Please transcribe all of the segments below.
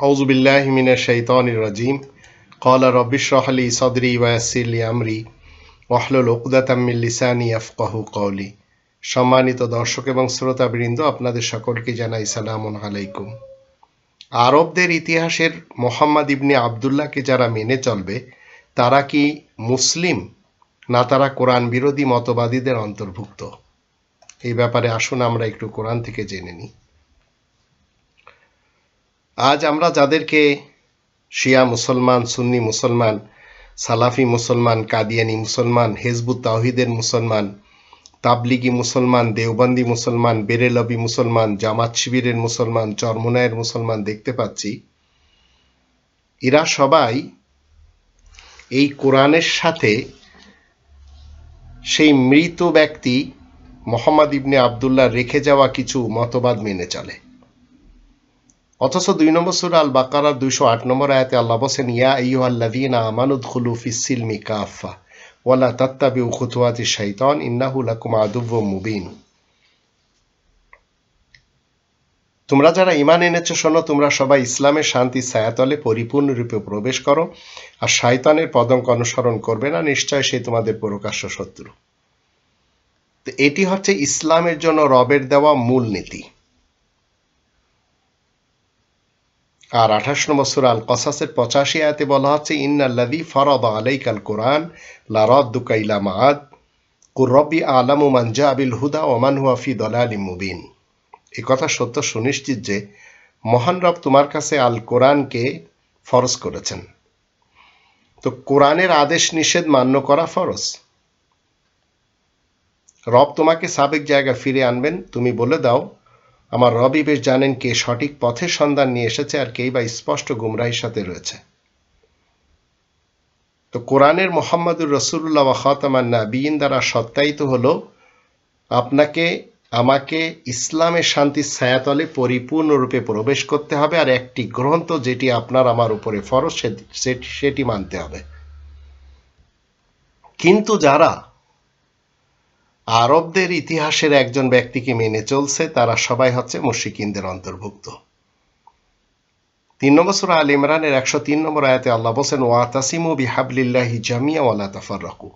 আউজুবিল্লাহমিনা শৈতানির রাজিম। কলা রব্বিশরহলি সদরি ওয়াসিলি আমরি। ওয়াহলুল ওকদাতাম্মিল লিসানি আফকাহু সম্মানিত দর্শক এবং শ্রোতাবৃন্দ, আপনাদের সকলকে জানাই সালাম আলাইকুম। আরবদের ইতিহাসের মোহাম্মদ ইবনে আবদুল্লাহকে যারা মেনে চলবে, তারা কি মুসলিম না তারা কোরআন বিরোধী মতবাদীদের অন্তর্ভুক্ত? এই ব্যাপারে আসুন আমরা একটু কোরআন থেকে জেনে নিই। আজ আমরা যাদেরকে শিয়া মুসলমান, সুন্নি মুসলমান, সালাফি মুসলমান, কাদিয়ানি মুসলমান, হেজবুত তাহিদের মুসলমান, তাবলিগি মুসলমান, দেওবন্দি মুসলমান, বেরেলবি মুসলমান, জামাত শিবিরের মুসলমান চরমোনায়ের মুসলমান দেখতে পাচ্ছি, এরা সবাই এই কোরআনের সাথে সেই মৃত ব্যক্তি মোহাম্মদ ইবনে আবদুল্লাহ রেখে যাওয়া কিছু মতবাদ মেনে চলে। অথচ দুই নম্বর সুরা আল বাকারার দুইশো আট নম্বর আয়াতে আল্লাহ বসেন ইয়া ইউ আল্লাদিনা আমানুদ খুলু ফিসিলমি কাফা ওয়ালা তাত্তাবি খুতুয়াতি শাইতান ইন্নাহু লাকুম আদুব্ব মুবিন। তোমরা যারা ইমান এনেছো, শোনো, তোমরা সবাই ইসলামের শান্তি ছায়াতলে পরিপূর্ণরূপে প্রবেশ করো আর শয়তানের পদঙ্ক অনুসরণ করবে না, নিশ্চয় সে তোমাদের প্রকাশ্য শত্রু। তো এটি হচ্ছে ইসলামের জন্য রবের দেওয়া মূল নীতি আর আঠাশ নম্বর সুরা আল কসাসের পঁচাশি আয়াতে বলা হচ্ছে ইন্নাল্লাদি ফরদ আলাইকাল কোরআন লারদ্দুকা ইলা মাআদ কুর রব্বি আলামু মান জাবিল হুদা ওমান হুয়া ফি দলালিম মুবিন। এ কথা সত্য সুনিশ্চিত যে মহান রব তোমার কাছে আল কোরআনকে ফরজ করেছেন। তো কোরআনের আদেশ নিষেধ মান্য করা ফরজ? রব তোমাকে সাবেক জায়গায় ফিরে আনবেন, তুমি বলে দাও আমার রবি বেশ জানেন কে সঠিক পথের সন্ধান নিয়ে এসেছে আর কেই বা স্পষ্ট গুমরাহির সাথে রয়েছে। তো কোরআনের মোহাম্মদুর রসুল্লাহ বা খতামান নাবিন দ্বারা সত্যায়িত হলো, আপনাকে, আমাকে ইসলামের শান্তির ছায়াতলে পরিপূর্ণরূপে প্রবেশ করতে হবে আর একটি গ্রন্থ যেটি আপনার আমার উপরে ফরজ সেটি মানতে হবে। কিন্তু যারা আরবদের ইতিহাসের একজন ব্যক্তিকে মেনে চলছে তারা সবাই হচ্ছে মুশিকিনদের অন্তর্ভুক্ত তিন নম্বর সুরা আল ইমরানের একশো তিন নম্বর আয়াতে আল্লাহ বসেন ওয়াতাসিমু বিহাবলিল্লাহি জামিয়া ওয়ালা তাফাররাকু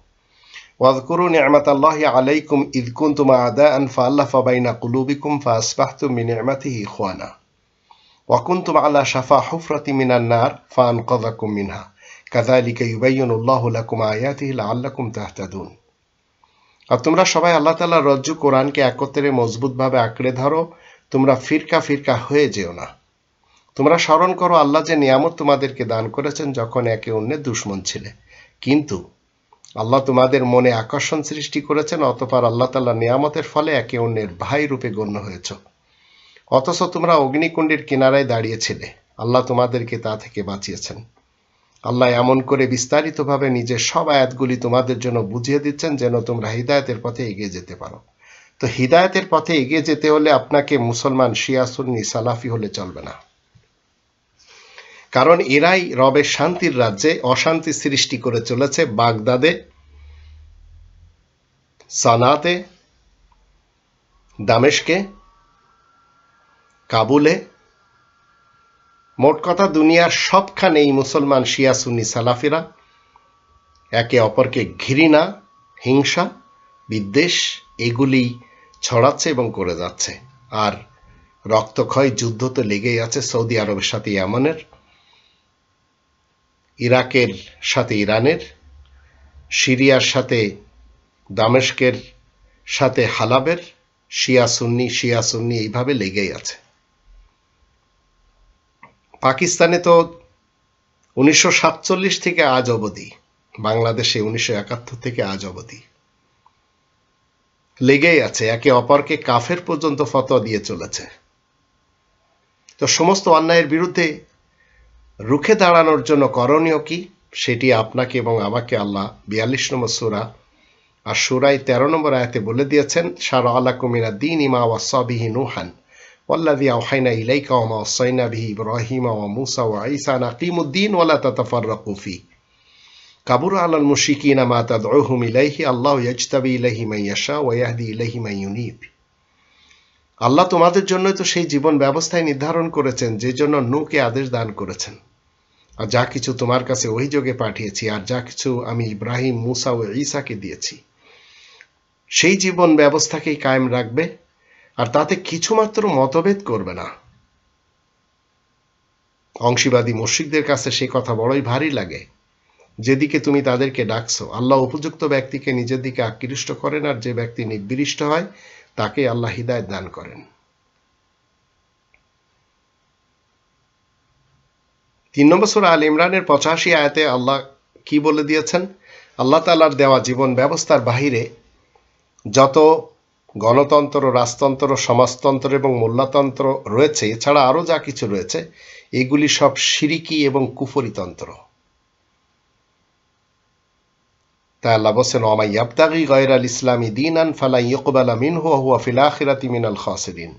واذكروا نعمة الله عليكم إذ كنتم أعداء فألف بين قلوبكم فأصبحتم بنعمته إخوانا وكنتم على شفا حفرة من النار فأنقذكم منها كذلك يبين الله لكم آياته لعلكم تهتدون আর তোমরা সবাই আল্লাহ তালার রজ্জু কোরআনকে একত্রে মজবুতভাবে আঁকড়ে ধরো। তোমরা ফিরকা ফিরকা হয়ে যেও না। তোমরা স্মরণ করো, আল্লাহ যে নিয়ামত তোমাদেরকে দান করেছেন যখন একে অন্যের দুশ্মন ছিলে। কিন্তু আল্লাহ তোমাদের মনে আকর্ষণ সৃষ্টি করেছেন, অতপর আল্লাহ তাল্লাহ নিয়ামতের ফলে একে অন্যের ভাই রূপে গণ্য হয়েছ। অথচ তোমরা অগ্নিকুণ্ডের কিনারায় দাঁড়িয়েছিলে আল্লাহ তোমাদেরকে তা থেকে বাঁচিয়েছেন। আল্লাহ এমন করে বিস্তারিতভাবে নিজের সব আয়াতগুলি তোমাদের জন্য বুঝিয়ে দিচ্ছেন যেন তোমরা হৃদায়তের পথে এগিয়ে যেতে পারো। তো হৃদায়তের পথে এগিয়ে যেতে হলে আপনাকে মুসলমান, শিয়া, সুন্নি, সালাফি হলে চলবে না। কারণ এরাই রবের শান্তির রাজ্যে অশান্তি সৃষ্টি করে চলেছে বাগদাদে, সানাতে, দামেশকে, কাবুলে মোট কথা দুনিয়ার সবখানেই মুসলমান শিয়া সুন্নি সালাফিরা। একে অপরকে ঘৃণা, হিংসা, বিদ্বেষ এগুলি ছড়াচ্ছে এবং করে যাচ্ছে। আর রক্তক্ষয় যুদ্ধ তো লেগেই আছে সৌদি আরবের সাথে ইয়ামানের, ইরাকের সাথে ইরানের, সিরিয়ার সাথে দামেস্কের সাথে হালাবের, শিয়া সুন্নি শিয়া সুন্নি এইভাবে লেগেই আছে। পাকিস্তানে তো উনিশশো সাতচল্লিশ থেকে আজ অবধি, বাংলাদেশে উনিশশো একাত্তর থেকে আজ অবধি। লেগেই আছে, একে অপরকে কাফের পর্যন্ত ফতোয়া দিয়ে চলেছে। তো সমস্ত অন্যায়ের বিরুদ্ধে রুখে দাঁড়ানোর জন্য করণীয় কি? সেটি আপনাকে এবং আমাকে আল্লাহ বিয়াল্লিশ নম্বর সুরা আর সুরাই তেরো নম্বর আয়াতে বলে দিয়েছেন সারা আল্লাহ কুমিরা দিন ইমা ওয়াসাবিহি নুহান। والذي أوحينا إليك وما وصينا به إبراهيم وموسى وعيسى أن أقيموا الدين ولا تتفرقوا فيه كبر على المشركين ما تدعوهم إليه الله يجتبي إليه من يشاء ويهدي إليه من ينيب আল্লাহ তোমাদের জন্যই তো সেই জীবন ব্যবস্থায় নির্ধারণ করেছেন যে জন্য নূকে আদেশ দান করেছেন আর যা কিছু তোমার কাছে অভিযোগে পাঠিয়েছি আর যা কিছু আমি ইব্রাহিম মুসা ও ঈসাকে দিয়েছি সেই জীবন ব্যবস্থাকেই কায়েম রাখবে আর তাতে কিছুমাত্র মতভেদ করবে না। অংশীবাদী মুশ্রিকদের কাছে সে কথা বড়ই ভারী লাগে। যেদিকে তুমি তাদেরকে ডাকছো, আল্লাহ উপযুক্ত ব্যক্তিকে নিজের দিকে আকৃষ্ট করেন আর যে ব্যক্তি নিবৃষ্ট হয়, তাকে আল্লাহ হিদায়ত দান করেন। তিন নম্বর আল ইমরানের পঁচাশি আয়াতে আল্লাহ কি বলে দিয়েছেন? আল্লাহ তালার দেওয়া জীবন ব্যবস্থার বাহিরে যত গণতন্ত্র, রাজতন্ত্র, সমাজতন্ত্র এবং মোল্লাতন্ত্র রয়েছে। এছাড়া আরও যা কিছু রয়েছে, এগুলি সব সিরিকি এবং কুফরিতন্ত্র তাই আল্লাহ বলছেন ওমাই ইয়াবতাগি গয়র আল ইসলামী দিন আন ফালা ইয়কবালা মিন হুয়া ফিল আখিরাতি মিনাল খাসিরিন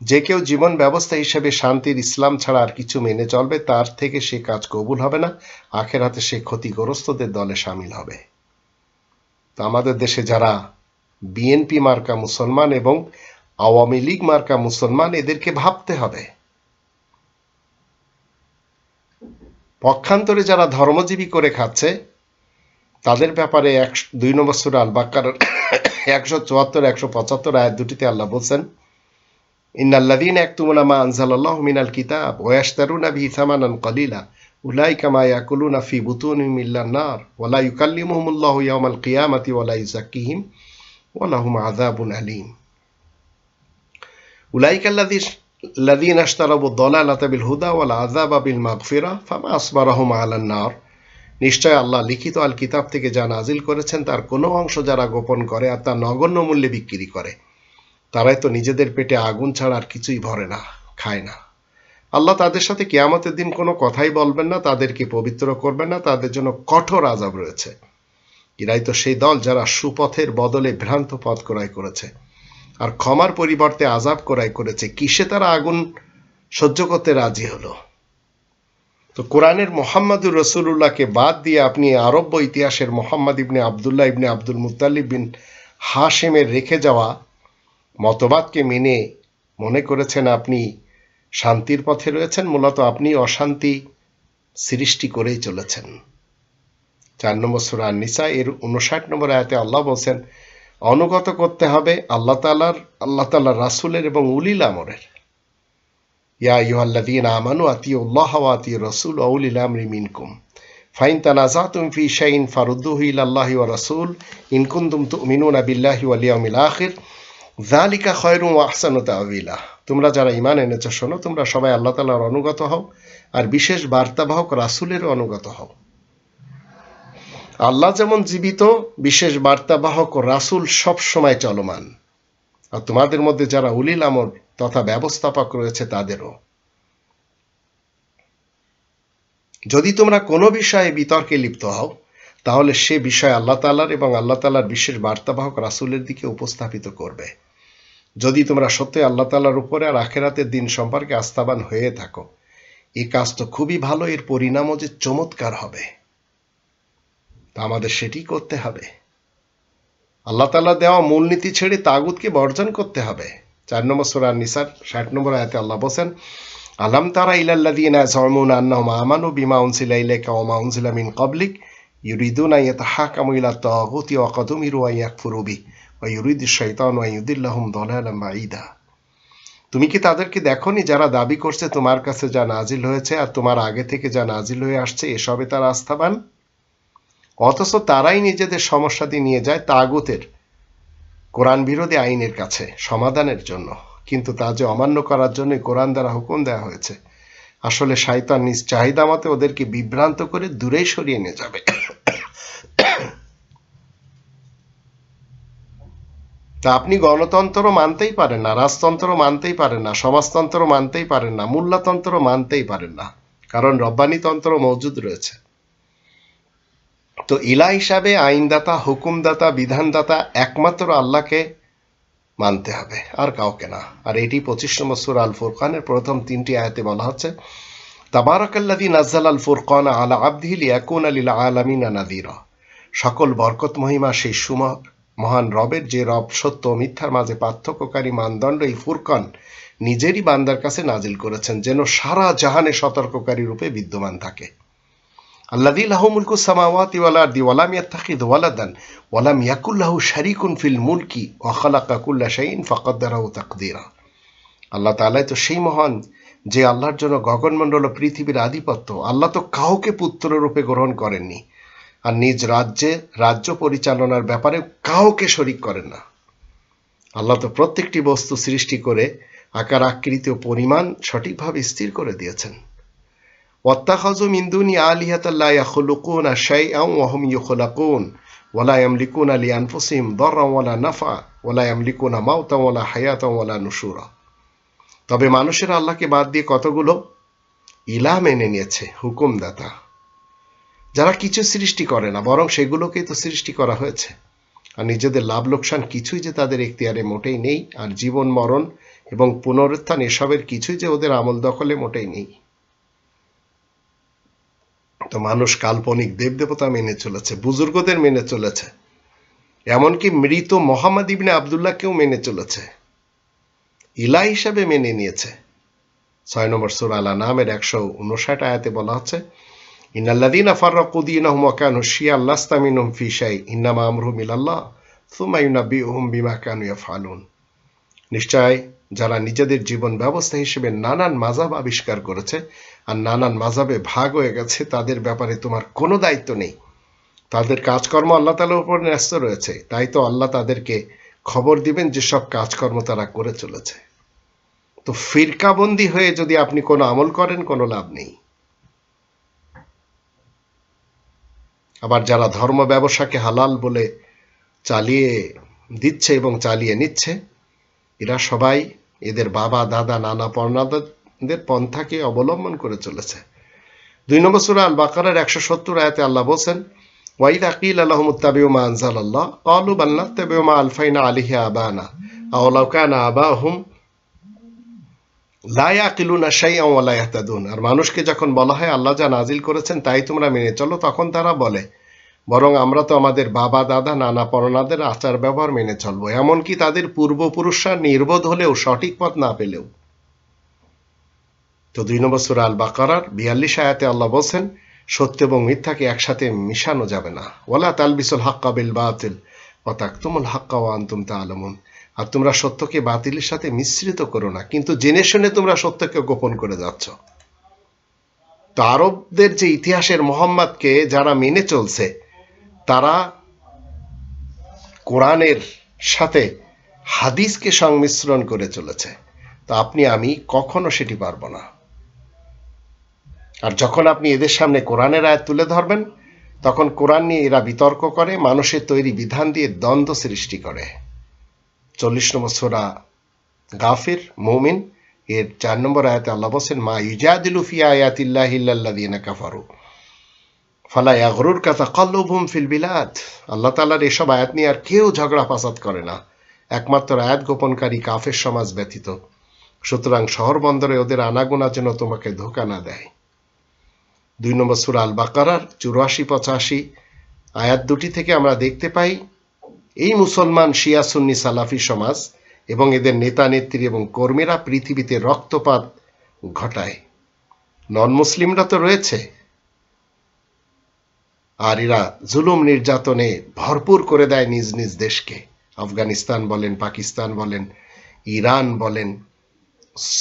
যে কেউ জীবন ব্যবস্থা হিসেবে শান্তির ইসলাম ছাড়া আর কিছু মেনে চলবে, তার থেকে সে কাজ কবুল হবে না, আখেরাতে সে ক্ষতিগ্রস্তদের দলে সামিল হবে। তো আমাদের দেশে যারা বিএনপি মার্কা মুসলমান এবং আওয়ামী লীগ মার্কা মুসলমান এদেরকে ভাবতে হবে। পক্ষান্তরে যারা ধর্মজীবী করে খাচ্ছে, তাদের ব্যাপারে এক দুই নম্বর সুরা আল বাক্কার একশো চুয়াত্তর, একশো পঁচাত্তর আয়াত দুটিতে আল্লাহ বলছেন ইন্নাল্লাদিন একতুমুনা মা আনজালাল্লাহু মিনাল কিতাব ওয়াশতারুনা বিহি থামানান কলিলা, উলাইকা মা ইয়াকুলুনা ফি ইল্লান নার ওয়ালা ইউকাল্লিমুহুমুল্লাহু ইয়াওমাল কিয়ামাতি ওয়ালা ওয়ালাহুম আযাবুন আলীম উলাইকা الذين اشتروا الضلالة بالهدى والعذاب بالمغفرة فما أصبرهم على النار নিশ্চয় আল্লাহ লিখিত আল কিতাব থেকে যা নাজিল করেছেন তার কোনো অংশ যারা গোপন করে আর তা নগণ্য মূল্যে বিক্রি করে তারাই তো নিজেদের পেটে আগুন ছাড়া আর কিছুই ভরে না খায় না আল্লাহ তাদের সাথে কেয়ামতের দিন কোনো কথাই বলবেন না তাদেরকে পবিত্র করবেন না তাদের জন্য কঠোর আজাব রয়েছে এরাই তো সেই দল যারা সুপথের বদলে ভ্রান্ত পথ ক্রয় করেছে। আর ক্ষমার পরিবর্তে আজাব ক্রয় করেছে। কিসে তারা আগুন সহ্য করতে রাজি হলো? তো কোরআনের মোহাম্মদুর রসুল্লাহকে বাদ দিয়ে আপনি আরব্য ইতিহাসের মোহাম্মদ ইবনে আবদুল্লাহ ইবনে আব্দুল মুতালিব বিন হাশেমের রেখে যাওয়া মতবাদকে মেনে মনে করেছেন আপনি শান্তির পথে রয়েছেন। মূলত আপনি অশান্তি সৃষ্টি করেই চলেছেন। চার নম্বর সুরা নিসা এর উনষাট নম্বর আয়াতে আল্লাহ বলছেন, অনুগত করতে হবে আল্লাহ তালার আল্লাহ তালার রাসুলের এবং উলিল আমরের। ইয়া ইউহাল্লাদিন আমানু আতি উল্লাহ আতি রসুল অউলিল আমরি মিনকুম। ফাইন তানাজাতুম ফি শাইন ফারুদ্দুহু ইলাল্লাহি ওয়া রাসূল কুনতুম তুমিনুনা বিল্লাহি ওয়াল ইয়াউমিল আখির। যালিকা খয়রুম ওয়া আহসানু তাওয়িলা। তোমরা যারা ইমান এনেছো, শোনো, তোমরা সবাই আল্লাহ তাআলার অনুগত হও, আর বিশেষ বার্তাবাহক রাসূলের অনুগত হও। আল্লাহ যেমন জীবিত, বিশেষ বার্তাবাহক রাসূল সব সময় চলমান। আর তোমাদের মধ্যে যারা উলিল আমর তথা ব্যবস্থাপক রয়েছে, তাদেরও। যদি তোমরা কোনো বিষয়ে বিতর্কে লিপ্ত হও, তাহলে সে বিষয় আল্লাহ তালার এবং আল্লাহ তালার বিশেষ বার্তাবাহক রাসুলের দিকে উপস্থাপিত করবে। যদি তোমরা সত্যি আল্লাহ তালার উপরে আর আখেরাতের দিন সম্পর্কে আস্থাবান হয়ে থাকো, এই কাজ তো খুবই ভালো, এর পরিণামও যে চমৎকার হবে। তা আমাদের সেটি করতে হবে। আল্লাহ তালা দেওয়া মূলনীতি ছেড়ে তাগুতকে বর্জন করতে হবে। চার নম্বর সুরা নিসার, ষাট নম্বর আয়তে আল্লাহ বসেন আলাম তারা ইলাল্লাদিনা জামুন আন্নাহুম আমানু বিমা উনসিলা ইলাইকা ওয়া মা উনসিলা মিন ক্বাবলিক, ইউরিদুনা ইয়াতাহাকামু ইলা তাগুতি ওয়া কাদ উমিরু আন ইয়াকফুরু বি ওয়া ইউরিদু শাইতানু আন ইউদিল্লাহুম দালালাম তুমি কি তাদেরকে দেখনি যারা দাবি করছে তোমার কাছে যা নাজিল হয়েছে আর তোমার আগে থেকে যা নাজিল হয়ে আসছে, এসবে তারা আস্থাবান? অথচ তারাই নিজেদের সমস্যাটি নিয়ে যায় তাগুতের কোরআন বিরোধী আইনের কাছে সমাধানের জন্য। কিন্তু তা যে অমান্য করার জন্য কোরআন দ্বারা হুকুম দেওয়া হয়েছে, আসলে শাইতান নিজ চাহিদা মতে ওদেরকে বিভ্রান্ত করে দূরেই সরিয়ে নিয়ে যাবে। তা আপনি গণতন্ত্র মানতেই পারেন না, রাজতন্ত্র মানতেই পারেন না, সমাজতন্ত্র মানতেই পারেন না, মূল্যতন্ত্র মানতেই পারেন না। কারণ রব্বানিতন্ত্র মজুদ রয়েছে। তো ইলা হিসাবে আইনদাতা, হুকুমদাতা, বিধানদাতা একমাত্র আল্লাহকে মানতে হবে, আর কাউকে না। আর এটি পঁচিশ নম্বর সুর আল ফুরকানের প্রথম তিনটি আয়াতে বলা হচ্ছে তাবারাকাল্লাদি নাজ্জাল আল ফুরকান আলা আবদিহিল ইয়াকুন আলিল আলামিনা নাদিরা সকল বরকত, মহিমা, সেই সুম মহান রবের যে রব, সত্য মিথ্যার মাঝে পার্থক্যকারী মানদণ্ড এই ফুরকান নিজেরই বান্দার কাছে নাজিল করেছেন, যেন সারা জাহানে সতর্ককারী রূপে বিদ্যমান থাকে। আল্লাদি লাহু মুলকু সামাওয়াতি ওয়াল আরদি ওয়ালাম ইয়াত্তাখিদ ওয়ালাদান ওয়ালাম ইয়াকুল লাহু শারিকুন ফিল মুলকি ওয়া খালাকা কুল্লা শাইইন ফাকাদ্দারাহু তাকদীরা। আল্লাহ তাআলাই তো সেই মহান যে আল্লাহর জন্য গগনমণ্ডল পৃথিবীর আধিপত্য, আল্লাহ তো কাউকে পুত্র রূপে গ্রহণ করেননি। আর নিজ রাজ্যে, রাজ্য পরিচালনার ব্যাপারে কাউকে শরিক করেন না। আল্লাহ তো প্রত্যেকটি বস্তু সৃষ্টি করে আকার, আকৃতি ও পরিমাণ সঠিকভাবে স্থির করে দিয়েছেন। মিন দুনি আলিহাতান লা ইয়াখলুকুনা শাইআন ওয়া হুম ইখলাকুন ওয়ালা ইয়ামলিকুনা লিআনফুসিহিম দাররান ওয়ালা নাফা ওয়ালা ইয়ামলিকুনা মাউতান ওয়ালা হায়াতান ওয়ালা নুশুরা তবে মানুষেরা আল্লাহকে বাদ দিয়ে কতগুলো? ইলা মেনে নিয়েছে, হুকুমদাতা। যারা কিছু সৃষ্টি করে না, বরং সেগুলোকেই তো সৃষ্টি করা হয়েছে। আর নিজেদের লাভ লোকসান কিছুই যে তাদের এখতিয়ারে মোটেই নেই, আর জীবন মরণ এবং পুনরুত্থান এসবের কিছুই যে ওদের আমল দখলে মোটেই নেই। তো মানুষ কাল্পনিক দেবদেবতা মেনে চলেছে, বুজুর্গদের মেনে চলেছে। এমনকি মৃত মোহাম্মদ ইবনে আবদুল্লাহকেও মেনে চলেছে। ইলা হিসাবে মেনে নিয়েছে। ছয় নম্বর সুর আলা নামের একশো উনষাট আয়াতে বলা হচ্ছে ইন্নাল্লাদিনা ফাররাকু দীনাহুম ওয়া কানু শিয়াল লাস্তা মিনহুম ফি শাই ইন্নামা আমরুহুম ইলাল্লাহ, সুম্মা ইউনাব্বিউহুম বিমা কানু ইয়াফআলুন। নিশ্চয় যারা নিজেদের জীবন ব্যবস্থা হিসেবে নানান মাজাব আবিষ্কার করেছে আর নানান মাজাবে ভাগ হয়ে গেছে, তাদের ব্যাপারে তোমার কোনো দায়িত্ব নেই। তাদের কাজকর্ম আল্লাহ তালার উপর ন্যস্ত রয়েছে, তাই তো আল্লাহ তাদেরকে খবর দিবেন যে সব কাজকর্ম তারা করে চলেছে। তো ফিরকাবন্দি হয়ে যদি আপনি কোনো আমল করেন, কোনো লাভ নেই। আবার যারা ধর্ম ব্যবসাকে হালাল বলে চালিয়ে দিচ্ছে এবং চালিয়ে নিচ্ছে, এরা সবাই এদের বাবা, দাদা, নানা পর্ণাদের পন্থাকে অবলম্বন করে চলেছে। দুই নম্বর সুরা আল বাকারের একশো সত্তর আয়াতে আল্লাহ বলছেন, ওয়াইদ আকিল আল্লাহম উত্তাবিউ মা আনজাল আল্লাহ কালু বাল্লা তাবিউ মা আলফাইনা আলিহি আবানা আওলাউ কানা আবাহুম লা ইয়াকিলুনা শাইআন ওয়া লা ইয়াহতাদুন। আর মানুষকে যখন বলা হয় আল্লাহ যা নাজিল করেছেন তাই তোমরা মেনে চলো, তখন তারা বলে বরং আমরা তো আমাদের বাবা, দাদা, নানা পরনাদের আচার ব্যবহার মেনে চলবো, এমনকি তাদের পূর্বপুরুষরা নির্বোধ হলেও সঠিক পথ না পেলেও। তো দুই নম্বর সুরা আল বাকারার বিয়াল্লিশ আয়াতে আল্লাহ বলছেন, সত্য এবং মিথ্যাকে একসাথে মিশানো যাবে না। ওলা তালবিসুল হাক্কা বিল বাতিল অতাক তুমুল হাক্কা ও আন্তুম তা আলমুন আর তোমরা সত্যকে বাতিলের সাথে মিশ্রিত করো না, কিন্তু জেনে শুনে তোমরা সত্যকে গোপন করে যাচ্ছ। তো আরবদের যে ইতিহাসের মোহাম্মদকে যারা মেনে চলছে তারা কোরআনের সাথে হাদিসকে সংমিশ্রণ করে চলেছে। তা আপনি, আমি কখনো সেটি পারব না। আর যখন আপনি এদের সামনে কোরআনের আয়াত তুলে ধরবেন, তখন কোরআন নিয়ে এরা বিতর্ক করে, মানুষের তৈরি বিধান দিয়ে দ্বন্দ্ব সৃষ্টি করে। চল্লিশ নম্বর সোরা গাফির, মৌমিন, এর চার নম্বর আয়াতে আল্লাহ বলছেন, মা ইজাদিলু ফি আয়াতিল্লাহ ইল্লাল্লাযিনা কাফারু। ফালা ইয়াগরুর কাতা কল্লুবহুম ফিল বিলাদ। আল্লাহ তাআলার এসব আয়াত নিয়ে আর কেউ ঝগড়া ফাসাদ করে না। একমাত্র আয়াত গোপনকারী কাফের সমাজ ব্যতীত। সুতরাং শহর বন্দরে ওদের আনাগোনা যেন তোমাকে ধোকা না দেয়। দুই নম্বর সুরা আল বাকারার চুরাশি, পঁচাশি আয়াত দুটি থেকে আমরা দেখতে পাই, এই মুসলমান শিয়া সুন্নি সালাফি সমাজ এবং এদের নেতা, নেত্রী এবং কর্মীরা পৃথিবীতে রক্তপাত ঘটায়। নন মুসলিমরা তো রয়েছে আর এরা জুলুম নির্যাতনে ভরপুর করে দেয় নিজ নিজ দেশকে। আফগানিস্তান বলেন, পাকিস্তান বলেন, ইরান বলেন,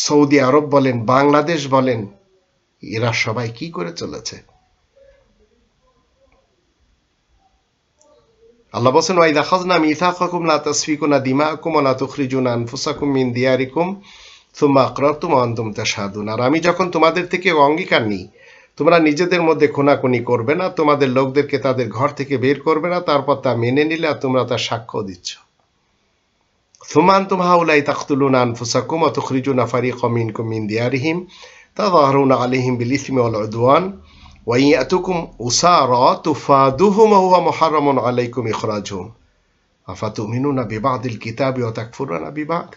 সৌদি আরব বলেন, বাংলাদেশ বলেন, এরা সবাই কি করে চলেছে? আল্লাহ বলছেন ওয়াই দেখাজনা মিথাকুম লা তাসফিকুনা দিমাকুম আনফুসাকুম মিন দিয়ারিকুম আর আমি যখন তোমাদের থেকে অঙ্গীকার নিই তোমরা নিজেদের মধ্যে খুনাকুনি করবে না, তোমাদের লোকদেরকে তাদের ঘর থেকে বের করবে না, তারপর তা মেনে নিলে আর তোমরা তার সাক্ষ্য দিচ্ছ। সুমান তুমহা উলাই তাখতুলুন আনফুসাকুম অতখরিজুন আফারি কমিন কুমিন দিয়ারিহিম তা দহরুন আলিহিম বিলিসিম অল উদওয়ান ওয়াইয়াতুকুম উসার তুফাদুহুম হুয়া মুহাররমুন আলাইকুম ইখরাজুম আফা তুমিনুনা বিবাদিল কিতাবি ওয়া তাকফুরুনা বিবাদ।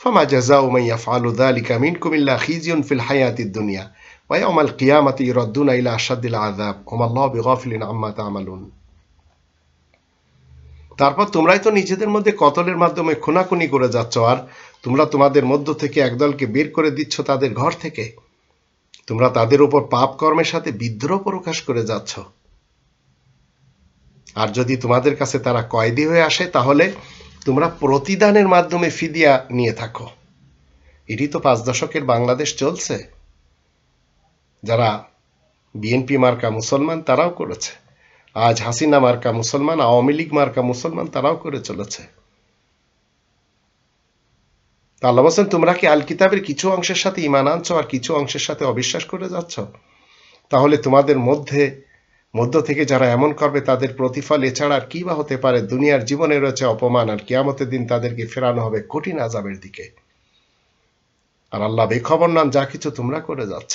ফামা জাযাউ মান ইয়াফআলু যালিকা মিনকুম ইল্লা খিজিউন ফিল হায়াতিদ দুনিয়া। ويوم القيامة يردون إلى أشد العذاب وما الله بغافل عما تعملون তারপর তোমরাই তো নিজেদের মধ্যে কতলের মাধ্যমে খুনাখুনি করে যাচ্ছ আর তোমরা তোমাদের মধ্য থেকে একদলকে বের করে দিচ্ছ তাদের ঘর থেকে তোমরা তাদের উপর পাপ কর্মের সাথে বিদ্রোহ প্রকাশ করে যাচ্ছ আর যদি তোমাদের কাছে তারা কয়েদি হয়ে আসে তাহলে তোমরা প্রতিদানের মাধ্যমে ফিদিয়া নিয়ে থাকো এটি তো পাঁচ দশকের বাংলাদেশ চলছে যারা বিএনপি মার্কা মুসলমান, তারাও করেছে। আজ হাসিনা মার্কা মুসলমান, আওয়ামী লীগ মার্কা মুসলমান, তারাও করে চলেছে। তা আল্লাহ বলছেন, তোমরা কি আল কিতাবের কিছু অংশের সাথে ইমান আনছো আর কিছু অংশের সাথে অবিশ্বাস করে যাচ্ছ? তাহলে তোমাদের মধ্যে, মধ্য থেকে যারা এমন করবে, তাদের প্রতিফল এছাড়া আর কি বা হতে পারে? দুনিয়ার জীবনে রয়েছে অপমান আর কিয়ামতের দিন তাদেরকে ফেরানো হবে কঠিন আজাবের দিকে। আর আল্লাহ বেখবর নাম যা কিছু তোমরা করে যাচ্ছ।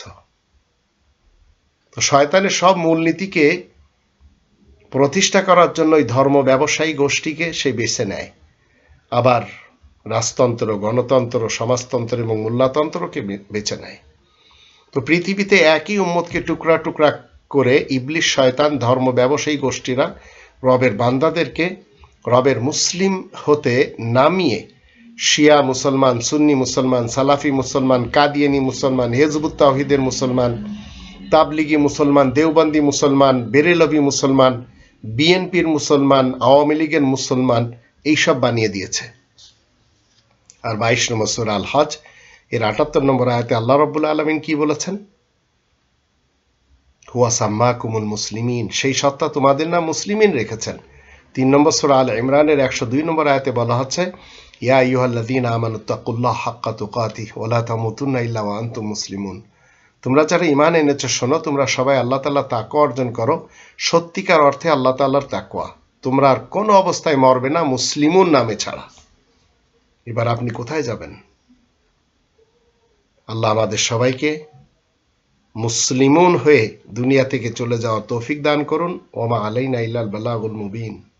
তো শয়তানের সব মূলনীতিকে প্রতিষ্ঠা করার জন্য ওই ধর্ম ব্যবসায়ী গোষ্ঠীকে সে বেছে নেয়। আবার রাজতন্ত্র, গণতন্ত্র, সমাজতন্ত্র এবং মোল্লাতন্ত্রকে বে- বেছে নেয়। তো পৃথিবীতে একই উম্মতকে টুকরা টুকরা করে ইবলিশ শয়তান, ধর্ম ব্যবসায়ী গোষ্ঠীরা রবের বান্দাদেরকে, রবের মুসলিম হতে নামিয়ে শিয়া মুসলমান, সুন্নি মুসলমান, সালাফি মুসলমান, কাদিয়ানি মুসলমান, হেজবুত তাহিদের মুসলমান তাবলিগি মুসলমান, দেওবন্দি মুসলমান, বেরেলভি মুসলমান, বিএনপির মুসলমান, আওয়ামী লীগের মুসলমান, এইসব বানিয়ে দিয়েছে। আর বাইশ নম্বর সুর আল হজ এর আটাত্তর নম্বর আয়াতে আল্লাহ রব্বুল আলমিন কি বলেছেন? হুয়া সাম্মা কুমুল মুসলিমিন, সেই সত্তা তোমাদের নাম মুসলিমিন রেখেছেন। তিন নম্বর সুরা আল ইমরানের একশো দুই নম্বর আয়তে বলা হচ্ছে, ইয়া ইউহাল্লাদিন আমানুত্তাকুল্লাহ হাক্কা তুকাতি ওলা তামুতুন্না ইল্লা ওয়া আনতুম মুসলিমুন। তোমরা যারা ইমান এনেছো, শোনো, তোমরা সবাই আল্লাহ তাল্লাহ তাকুয়া অর্জন করো। সত্যিকার অর্থে আল্লাহ তাল্লাহর তাকুয়া তোমরা আর কোনো অবস্থায় মরবে না, মুসলিমুন নামে ছাড়া। এবার আপনি কোথায় যাবেন? আল্লাহ আমাদের সবাইকে মুসলিমুন হয়ে দুনিয়া থেকে চলে যাওয়ার তৌফিক দান করুন। ওমা আলাইনা ইল্লাল বালাগুল মুবিন।